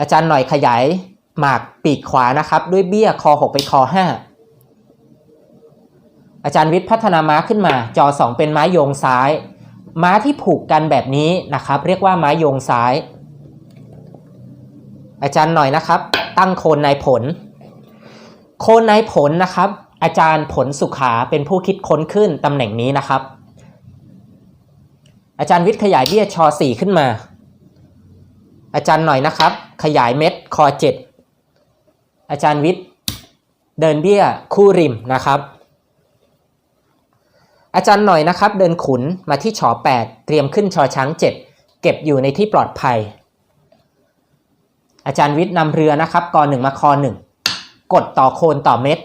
อาจารย์หน่อยขยายหมากปีกขวานะครับ ด้วยเบี้ยคอ6ไปคอ5อาจารย์วิทย์พัฒนาม้าขึ้นมา จอ 2 เป็นม้าโยงซ้าย ม้าที่ผูกกันแบบนี้นะครับ เรียกว่าม้าโยงซ้าย อาจารย์หน่อยนะครับ ตั้งโคนนายผล โคนนายผลนะครับ อาจารย์ผลสุขาเป็นผู้คิดค้นขึ้นตำแหน่งนี้นะครับ อาจารย์วิทย์ขยายเบี้ยชอ4ขึ้นมา อาจารย์หน่อยนะครับขยายเม็ดคอ7อาจารย์วิทย์เดินเบี้ยคู่ริมนะครับ อาจารย์หน่อยนะครับ เดินขุนมาที่ชอ8 เตรียมขึ้นชอช้าง 7 เก็บอยู่ในที่ปลอดภัย อาจารย์วิทย์นำเรือนะครับกอ1มาคอ1กดต่อโคนต่อเม็ด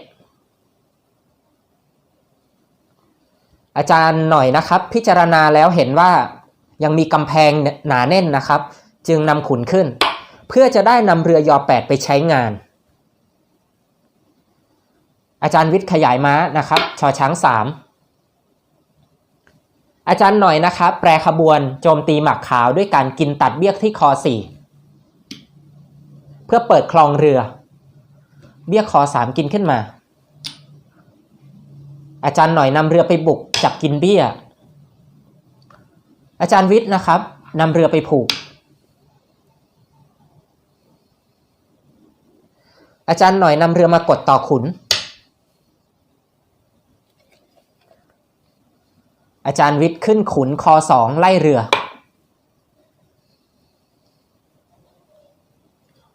อาจารย์หน่อยนะครับ พิจารณาแล้วเห็นว่ายังมีกำแพงหนาแน่นนะครับ จึงนำขุนขึ้น เพื่อจะได้นำเรือยอ8ไปใช้งาน อาจารย์วิทย์ขยายม้านะครับชอช้าง3อาจารย์หน่อยนะครับแปรขบวนโจมตีหมักขาวด้วยการกินตัดเบี้ยที่คอ4เพื่อเปิดคลองเรือ เบี้ยคอ3กินขึ้นมา อาจารย์หน่อยนำเรือไปบุกจับกินเบี้ย อาจารย์วิทย์นะครับนำเรือไปผูก อาจารย์หน่อยนำเรือมากดต่อขุน อาจารย์วิทย์ขึ้นขุนคอสองไล่เรือ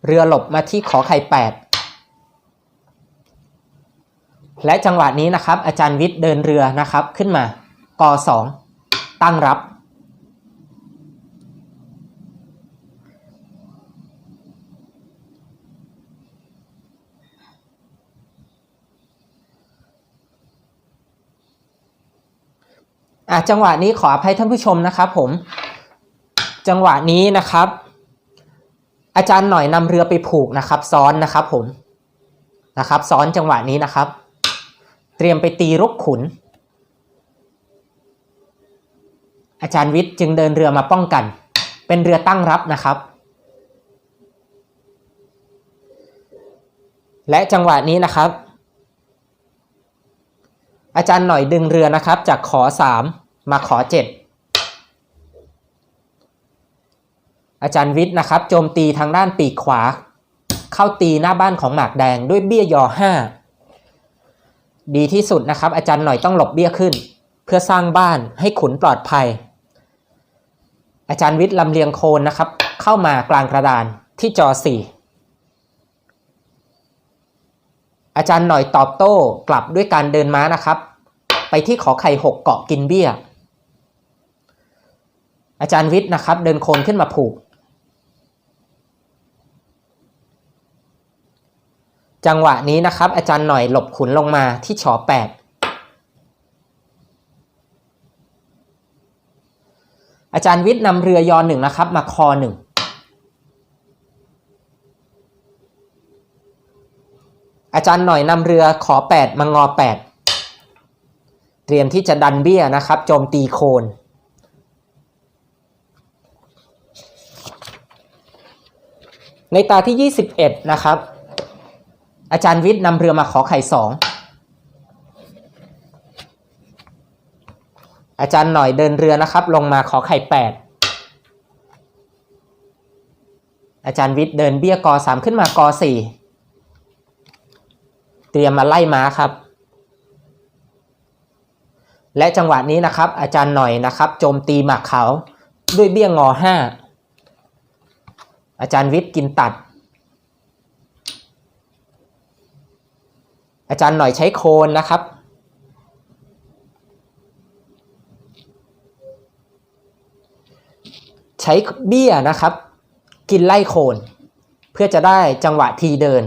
เรือหลบมาที่ขอไข่แปดและจังหวะนี้นะครับ อาจารย์วิทย์เดินเรือนะครับขึ้นมากอสองตั้งรับ อะจังหวะนี้ขออภัยท่านผู้ชมนะครับผม จังหวะนี้นะครับ อาจารย์หน่อยนำเรือไปผูกนะครับ ซ้อนนะครับผมนะครับ ซ้อนจังหวะนี้นะครับ เตรียมไปตีรุกขุน อาจารย์วิทย์จึงเดินเรือมาป้องกัน เป็นเรือตั้งรับนะครับ และจังหวะนี้นะครับอาจารย์หน่อยดึงเรือนะครับจากขอสาม มาขอเจ็ดอาจารย์วิทย์นะครับโจมตีทางด้านปีกขวา เข้าตีหน้าบ้านของหมากแดงด้วยเบี้ยยอห้าดีที่สุดนะครับ อาจารย์หน่อยต้องหลบเบี้ยขึ้น เพื่อสร้างบ้านให้ขุนปลอดภัย อาจารย์วิทย์ลำเลียงโคนนะครับ เข้ามากลางกระดานที่จอสี่อาจารย์หน่อยตอบโต้กลับด้วยการเดินม้านะครับ ไปที่ขอไข่หกเกาะกินเบี้ย อาจารย์วิทย์นะครับ เดินโคนขึ้นมาผูก จังหวะนี้นะครับ อาจารย์หน่อยหลบขุนลงมาที่ชอแปดอาจารย์วิทย์นำเรือยอหนึ่งนะครับ มาคอหนึ่งอาจารย์หน่อยนำเรือขอ 8 มางอ 8 เตรียมที่จะดันเบี้ยนะครับ โจมตีโคน ในตาที่ 21 นะครับ อาจารย์วิทย์นำเรือมาขอไข่2องอาจารย์หน่อยเดินเรือนะครับ ลงมาขอไข่8อาจารย์วิทย์เดินเบี้ยกอ3ขึ้นมากอ4เตรียมมาไล่ม้าครับ และจังหวะนี้นะครับ อาจารย์หน่อยนะครับ โจมตีหมากเขาด้วยเบี้ยงอห้า อาจารย์วิทย์กินตัด อาจารย์หน่อยใช้โคนนะครับ ใช้เบี้ยนะครับ กินไล่โคน เพื่อจะได้จังหวะทีเดิน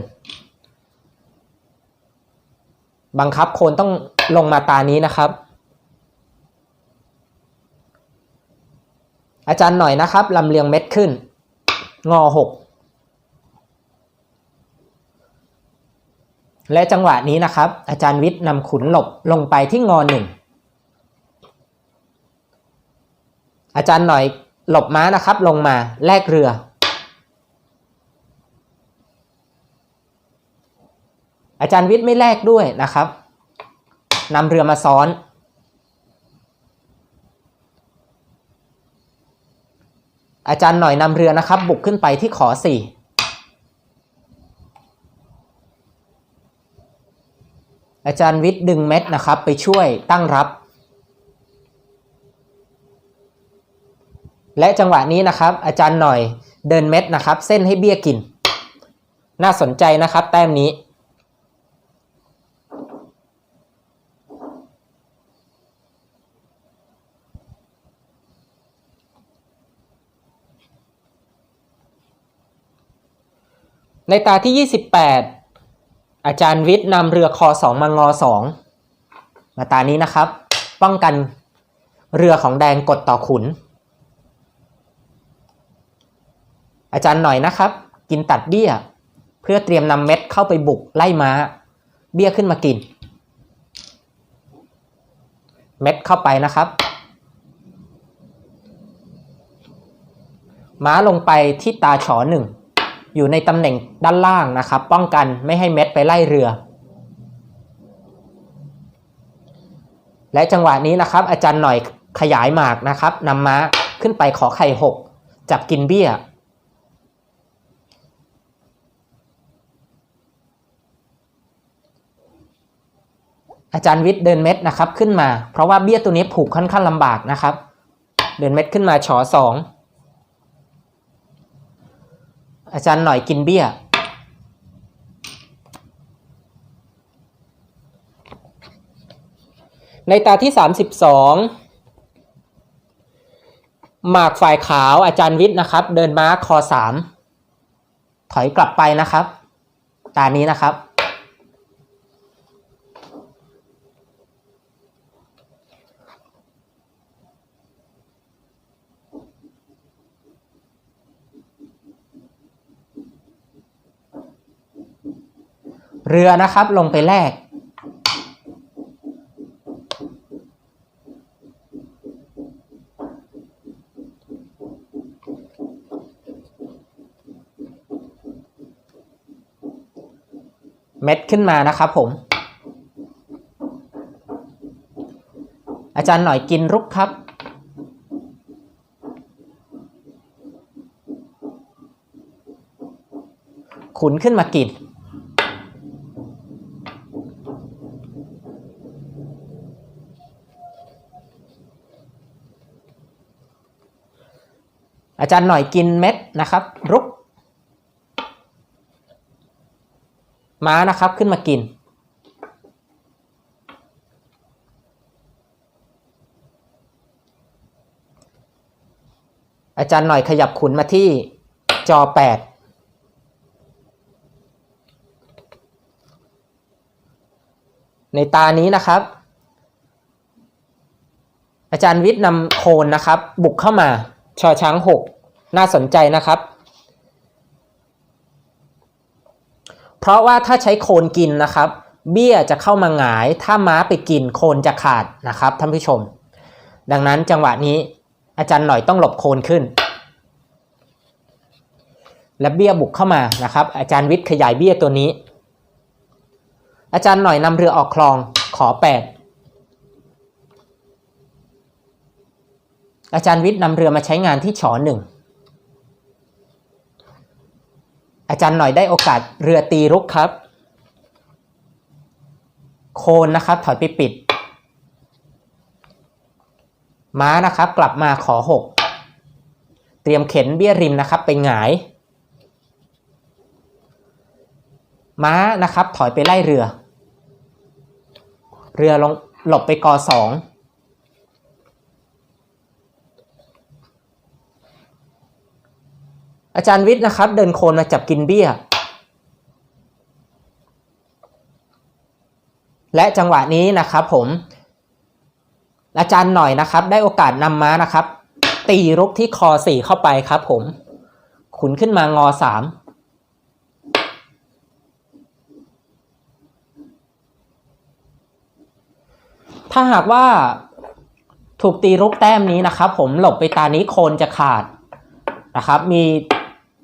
บังคับโคนต้องลงมาตานี้นะครับอาจารย์หน่อยนะครับลำเลียงเม็ดขึ้น งอหกและจังหวะนี้นะครับ อาจารย์วิทย์นำขุนหลบลงไปที่งอหนึ่งอาจารย์หน่อยหลบม้านะครับ ลงมาแลกเรือ อาจารย์วิทย์ไม่แลกด้วยนะครับนำเรือมาซ้อน อาจารย์หน่อยนำเรือนะครับ บุกขึ้นไปที่ขอสี่อาจารย์วิทย์ดึงเม็ดนะครับ ไปช่วยตั้งรับ และจังหวะนี้นะครับ อาจารย์หน่อยเดินเม็ดนะครับ เส้นให้เบี้ยกิน น่าสนใจนะครับ แต้มนี้ ในตาที่ 28 อาจารย์วิทย์นำเรือคอ2มางอ2มาตานี้นะครับ ป้องกันเรือของแดงกดต่อขุน อาจารย์หน่อยนะครับ กินตัดเบี้ย เพื่อเตรียมนำเม็ดเข้าไปบุกไล่ม้า เบี้ยขึ้นมากิน เม็ดเข้าไปนะครับ ม้าลงไปที่ตาฉอหนึ่ง อยู่ในตำแหน่งด้านล่างนะครับ ป้องกันไม่ให้เม็ดไปไล่เรือ และจังหวะนี้นะครับ อาจารย์หน่อยขยายหมากนะครับนำม้าขึ้นไปขอไข่หกจับกินเบี้ย อาจารย์วิทย์เดินเม็ดนะครับขึ้นมา เพราะว่าเบี้ยตัวนี้ผูกค่อนข้างลำบากนะครับ เดินเม็ดขึ้นมาฉอสอง อาจารย์หน่อยกินเบี้ย ในตาที่ 32 หมากฝ่ายขาวอาจารย์วิทย์นะครับ เดินม้าคอสามถอยกลับไปนะครับ ตานี้นะครับ เรือนะครับลงไปแลกเม็ดขึ้นมานะครับผม อาจารย์หน่อยกินรุกครับ ขุนขึ้นมากิน อาจารย์หน่อยกินเม็ดนะครับ รุก ม้านะครับขึ้นมากิน อาจารย์หน่อยขยับขุนมาที่จอ 8ในตานี้นะครับ อาจารย์วิทย์นำโคนนะครับ บุกเข้ามา ชอช้าง6น่าสนใจนะครับ เพราะว่าถ้าใช้โคนกินนะครับ เบี้ยจะเข้ามาหงาย ถ้าม้าไปกินโคนจะขาดนะครับท่านผู้ชม ดังนั้นจังหวะนี้อาจารย์หน่อยต้องหลบโคนขึ้น และเบี้ยบุกเข้ามานะครับ อาจารย์วิทย์ขยายเบี้ยตัวนี้ อาจารย์หน่อยนำเรือออกคลองขอ8 อาจารย์วิทย์นำเรือมาใช้งานที่ฉอหนึ่ง อาจารย์หน่อยได้โอกาสเรือตีรุกครับ โคนนะครับถอยไปปิด ม้านะครับกลับมาขอหก เตรียมเข็นเบี้ยริมนะครับไปหงาย ม้านะครับถอยไปไล่เรือ เรือลงหลบไปกอสอง อาจารย์วิทย์นะครับ เดินโคนมาจับกินเบี้ย และจังหวะนี้นะครับผมอาจารย์หน่อยนะครับ ได้โอกาสนำม้านะครับ ตีรุกที่คอสี่เข้าไปครับผม ขุนขึ้นมางอสามถ้าหากว่าถูกตีรุกแต้มนี้นะครับ ผมหลบไปตานี้โคนจะขาดนะครับ มี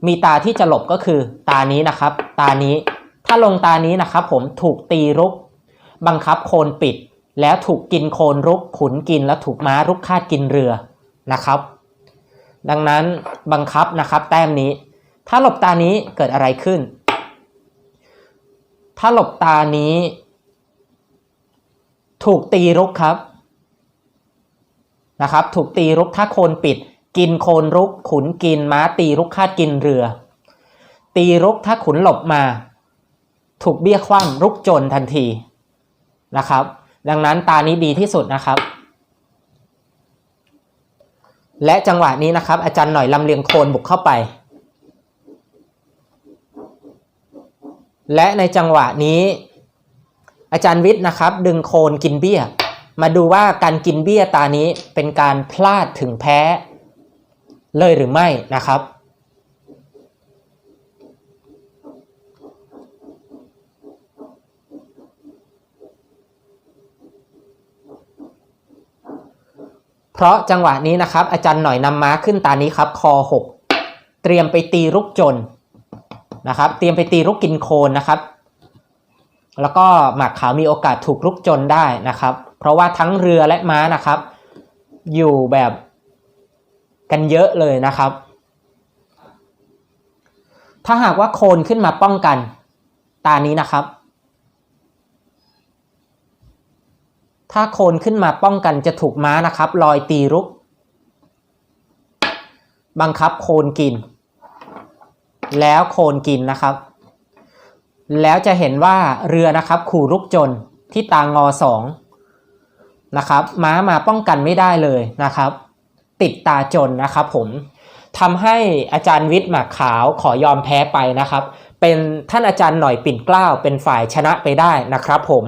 มีตาที่จะหลบก็คือตานี้นะครับ ตานี้ถ้ถ้าลงตานี้นะครับผมถูกตีรุก บังคับโคนปิด แล้วถูกกินโคนรุก ขุนกินแล้วถูกม้ารุกคาดกินเรือนะครับ ดังนั้นบังคับนะครับแต้มนี้ ถ้าหลบตานี้เกิดอะไรขึ้น ถ้าหลบตานี้ ถูกตีรุกครับนะครับ ถูกตีรุกถ้าโคนปิด กินโคนรุกขุนกินม้าตีรุกคาดกินเรือ ตีรุกถ้าขุนหลบมา ถูกเบี้ยคว่ำรุกจนทันทีนะครับ ดังนั้นตานี้ดีที่สุดนะครับ และจังหวะนี้นะครับ อาจารย์หน่อยลำเลียงโคนบุกเข้าไป และในจังหวะนี้ อาจารย์วิทย์นะครับ ดึงโคนกินเบี้ย มาดูว่าการกินเบี้ยตานี้เป็นการพลาดถึงแพ้ เลยหรือไม่นะครับ เพราะจังหวะนี้นะครับ อาจารย์หน่อยนำม้าขึ้นตานี้ครับ คอ 6 เตรียมไปตีรุกจนนะครับ เตรียมไปตีรุกกินโคนนะครับ แล้วก็หมากขาวมีโอกาสถูกรุกจนได้นะครับ เพราะว่าทั้งเรือและม้านะครับ อยู่แบบ กันเยอะเลยนะครับ ถ้าหากว่าโคนขึ้นมาป้องกัน ตานี้นะครับ ถ้าโคนขึ้นมาป้องกันจะถูกม้านะครับ ลอยตีรุก บังคับโคนกิน แล้วโคนกินนะครับ แล้วจะเห็นว่าเรือนะครับ ขู่รุกจนที่ตางอสองนะครับ ม้ามาป้องกันไม่ได้เลยนะครับ ติดตาจนนะครับผมทำให้อาจารย์วิทย์หมากขาวขอยอมแพ้ไปนะครับ เป็นท่านอาจารย์หน่อยปิ่นเกล้าเป็นฝ่ายชนะไปได้นะครับผม